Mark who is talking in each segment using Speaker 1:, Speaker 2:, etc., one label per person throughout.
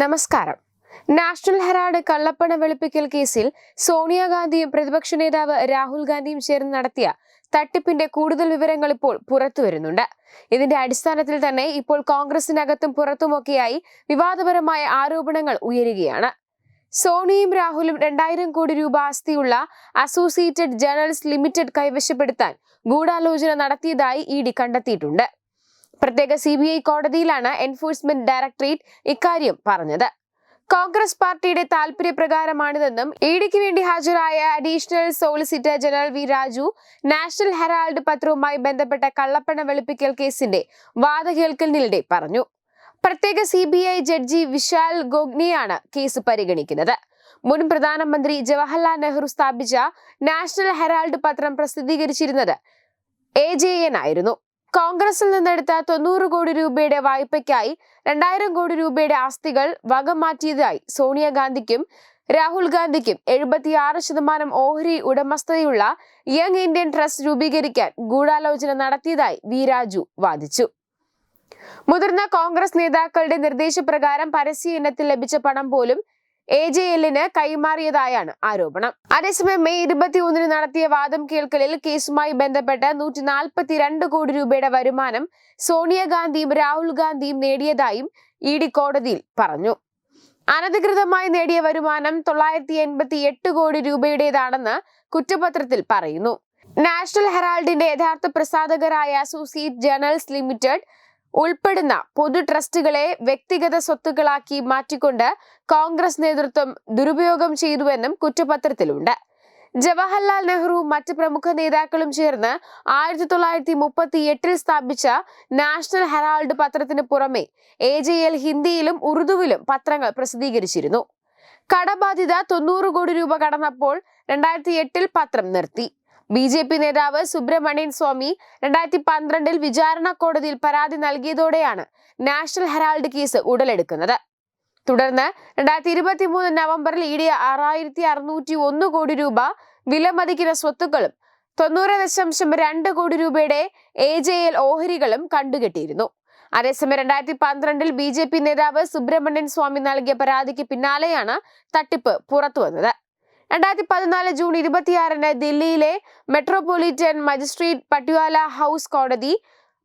Speaker 1: നമസ്കാരം. National Herald കള്ളപ്പണ വെളുപ്പിക്കൽ കേസിൽ സോണിയാഗാന്ധിയും പ്രതിപക്ഷ നേതാവ് രാഹുൽ ഗാന്ധിയും ചേർന്ന് നടത്തിയ തട്ടിപ്പിന്റെ കൂടുതൽ വിവരങ്ങൾ ഇപ്പോൾ പുറത്തു വരുന്നുണ്ട്. ഇതിന്റെ അടിസ്ഥാനത്തിൽ തന്നെ ഇപ്പോൾ കോൺഗ്രസിനകത്തും പുറത്തുമൊക്കെയായി വിവാദപരമായ ആരോപണങ്ങൾ ഉയരുകയാണ്. സോണിയും രാഹുലും രണ്ടായിരം കോടി രൂപ ആസ്തിയുള്ള അസോസിയേറ്റഡ് ജേണൽസ് ലിമിറ്റഡ് കൈവശപ്പെടുത്താൻ ഗൂഢാലോചന നടത്തിയതായി ഇ ഡി കണ്ടെത്തിയിട്ടുണ്ട്. പ്രത്യേക സി ബി ഐ കോടതിയിലാണ് എൻഫോഴ്സ്മെന്റ് ഡയറക്ടറേറ്റ് ഇക്കാര്യം പറഞ്ഞത്. കോൺഗ്രസ് പാർട്ടിയുടെ താൽപര്യപ്രകാരമാണിതെന്നും ഇഡിക്ക് വേണ്ടി ഹാജരായ additional solicitor general V Raju national Herald പത്രവുമായി ബന്ധപ്പെട്ട കള്ളപ്പണ വെളുപ്പിക്കൽ കേസിന്റെ വാദകേൾക്കലിനിടെ പറഞ്ഞു. പ്രത്യേക C B I judge Vishal ഗോഗ്നിയാണ് case പരിഗണിക്കുന്നത്. മുൻ പ്രധാനമന്ത്രി ജവഹർലാൽ നെഹ്റു സ്ഥാപിച്ച നാഷണൽ ഹെറാൾഡ് പത്രം പ്രസിദ്ധീകരിച്ചിരുന്നത് എ ജെ എൻ ആയിരുന്നു. കോൺഗ്രസിൽ നിന്നെടുത്ത തൊണ്ണൂറ് കോടി രൂപയുടെ വായ്പയ്ക്കായി രണ്ടായിരം കോടി രൂപയുടെ ആസ്തികൾ വകമാറ്റിയതായി സോണിയാഗാന്ധിക്കും രാഹുൽ ഗാന്ധിക്കും എഴുപത്തിയാറ് ശതമാനം ഓഹരി ഉടമസ്ഥതയുള്ള യങ് ഇന്ത്യൻ ട്രസ്റ്റ് രൂപീകരിക്കാൻ ഗൂഢാലോചന നടത്തിയതായി വി രാജു വാദിച്ചു. മുതിർന്ന കോൺഗ്രസ് നേതാക്കളുടെ നിർദ്ദേശപ്രകാരം പരസ്യ ഇനത്തിൽ ലഭിച്ച പണം പോലും എ ജെ എല്ലിന് കൈമാറിയതായാണ് ആരോപണം. അതേസമയം മെയ് ഇരുപത്തി ഒന്നിന് നടത്തിയ വാദം കേൾക്കലിൽ കേസുമായി ബന്ധപ്പെട്ട് നൂറ്റി നാൽപ്പത്തിരണ്ട് കോടി രൂപയുടെ വരുമാനം സോണിയാഗാന്ധിയും രാഹുൽ ഗാന്ധിയും നേടിയതായും ഇ ഡി കോടതിയിൽ പറഞ്ഞു. അനധികൃതമായി നേടിയ വരുമാനം തൊള്ളായിരത്തി എൺപത്തി എട്ട് കോടി രൂപയുടേതാണെന്ന് കുറ്റപത്രത്തിൽ പറയുന്നു. നാഷണൽ ഹെറാൾഡിന്റെ യഥാർത്ഥ പ്രസാധകരായ അസോസിയേറ്റ് ജേർണൽസ് ലിമിറ്റഡ് ഉൾപ്പെടുന്ന പൊതു ട്രസ്റ്റുകളെ വ്യക്തിഗത സ്വത്തുക്കളാക്കി മാറ്റിക്കൊണ്ട് കോൺഗ്രസ് നേതൃത്വം ദുരുപയോഗം ചെയ്തുവെന്നും കുറ്റപത്രത്തിലുണ്ട്. ജവഹർലാൽ നെഹ്റു മറ്റ് പ്രമുഖ നേതാക്കളും ചേർന്ന് ആയിരത്തി തൊള്ളായിരത്തി മുപ്പത്തി എട്ടിൽ സ്ഥാപിച്ച നാഷണൽ ഹെറാൾഡ് പത്രത്തിന് പുറമെ എ ജെ എൽ ഹിന്ദിയിലും ഉറുദുവിലും പത്രങ്ങൾ പ്രസിദ്ധീകരിച്ചിരുന്നു. കടബാധ്യത തൊണ്ണൂറ് കോടി രൂപ കടന്നപ്പോൾ രണ്ടായിരത്തി എട്ടിൽ പത്രം നിർത്തി. ബി ജെ പി നേതാവ് സുബ്രഹ്മണ്യൻ സ്വാമി രണ്ടായിരത്തി പന്ത്രണ്ടിൽ വിചാരണ കോടതിയിൽ പരാതി നൽകിയതോടെയാണ് നാഷണൽ ഹെറാൾഡ് കേസ് ഉടലെടുക്കുന്നത്. തുടർന്ന് രണ്ടായിരത്തി ഇരുപത്തി മൂന്ന് നവംബറിൽ ഇ ഡി ആറായിരത്തി അറുന്നൂറ്റി ഒന്ന് കോടി രൂപ വിലമതിക്കുന്ന സ്വത്തുക്കളും തൊണ്ണൂറ് ദശാംശം രണ്ട് കോടി രൂപയുടെ എ ജെ എൽ ഓഹരികളും കണ്ടുകെട്ടിയിരുന്നു. അതേസമയം രണ്ടായിരത്തി പന്ത്രണ്ടിൽ ബി ജെ പി നേതാവ് സുബ്രഹ്മണ്യൻ സ്വാമി നൽകിയ പരാതിക്ക് പിന്നാലെയാണ് തട്ടിപ്പ് പുറത്തുവന്നത്. രണ്ടായിരത്തി പതിനാല് ജൂൺ ഇരുപത്തിയാറിന് ദില്ലിയിലെ മെട്രോപൊളിറ്റൻ മജിസ്ട്രേറ്റ് പട്യാല ഹൗസ് കോടതി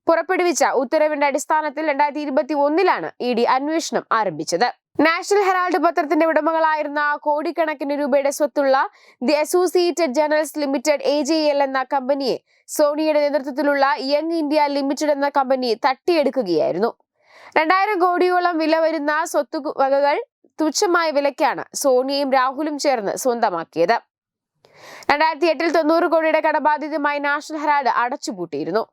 Speaker 1: പുറപ്പെടുവിച്ച ഉത്തരവിന്റെ അടിസ്ഥാനത്തിൽ രണ്ടായിരത്തി ഇരുപത്തി ഒന്നിലാണ് ഇ ഡി അന്വേഷണം ആരംഭിച്ചത്. നാഷണൽ ഹെറാൾഡ് പത്രത്തിന്റെ ഉടമകളായിരുന്ന കോടിക്കണക്കിന് രൂപയുടെ സ്വത്തുള്ള the Associated Journals Limited A J L എന്ന കമ്പനിയെ സോണിയുടെ നേതൃത്വത്തിലുള്ള യങ് ഇന്ത്യ ലിമിറ്റഡ് എന്ന കമ്പനി തട്ടിയെടുക്കുകയായിരുന്നു. രണ്ടായിരം കോടിയോളം വില വരുന്ന സ്വത്തുവകകൾ തുച്ഛമായ വിലയ്ക്കാണ് സോണിയയും രാഹുലും ചേർന്ന് സ്വന്തമാക്കിയത്. രണ്ടായിരത്തി എട്ടിൽ തൊണ്ണൂറ് കോടിയുടെ കടബാധിതമായി നാഷണൽ ഹെറാൾഡ് അടച്ചുപൂട്ടിയിരുന്നു.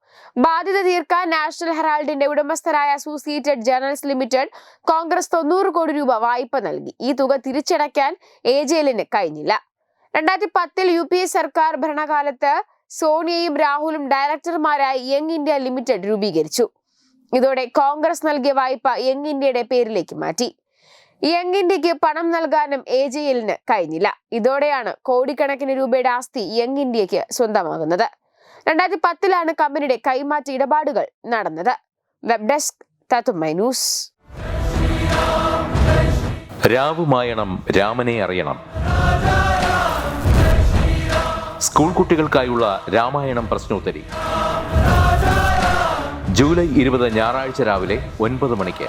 Speaker 1: ബാധ്യത തീർക്കാൻ നാഷണൽ ഹെറാൾഡിന്റെ ഉടമസ്ഥരായ അസോസിയേറ്റഡ് ജേർണൽസ് ലിമിറ്റഡ് കോൺഗ്രസ് തൊണ്ണൂറ് കോടി രൂപ വായ്പ നൽകി. ഈ തുക തിരിച്ചടയ്ക്കാൻ എ ജെലിന് കഴിഞ്ഞില്ല. രണ്ടായിരത്തി പത്തിൽ യു പി എ സർക്കാർ ഭരണകാലത്ത് സോണിയയും രാഹുലും ഡയറക്ടർമാരായി യങ് ഇന്ത്യ ലിമിറ്റഡ് രൂപീകരിച്ചു. ഇതോടെ കോൺഗ്രസ് നൽകിയ വായ്പ യങ് ഇന്ത്യയുടെ പേരിലേക്ക് മാറ്റി. യങ് ഇന്ത്യയ്ക്ക് പണം നൽകാനും എ ജെ എല്ലിന് കഴിഞ്ഞില്ല. ഇതോടെയാണ് കോടിക്കണക്കിന് രൂപയുടെ ആസ്തി യങ് ഇന്ത്യയ്ക്ക് സ്വന്തമാകുന്നത്. രണ്ടായിരത്തി പത്തിലാണ് കമ്പനിയുടെ കൈമാറ്റ ഇടപാടുകൾ നടന്നത്. വെബ് ഡെസ്ക് തത്തുമൈ ന്യൂസ്.
Speaker 2: രാവുമായണം രാമനെ അറിയണം. സ്കൂൾ കുട്ടികൾക്കായുള്ള രാമായണം പ്രശ്നോത്തരി. ജൂലൈ ഇരുപത് ഞായറാഴ്ച രാവിലെ ഒൻപത് മണിക്ക്.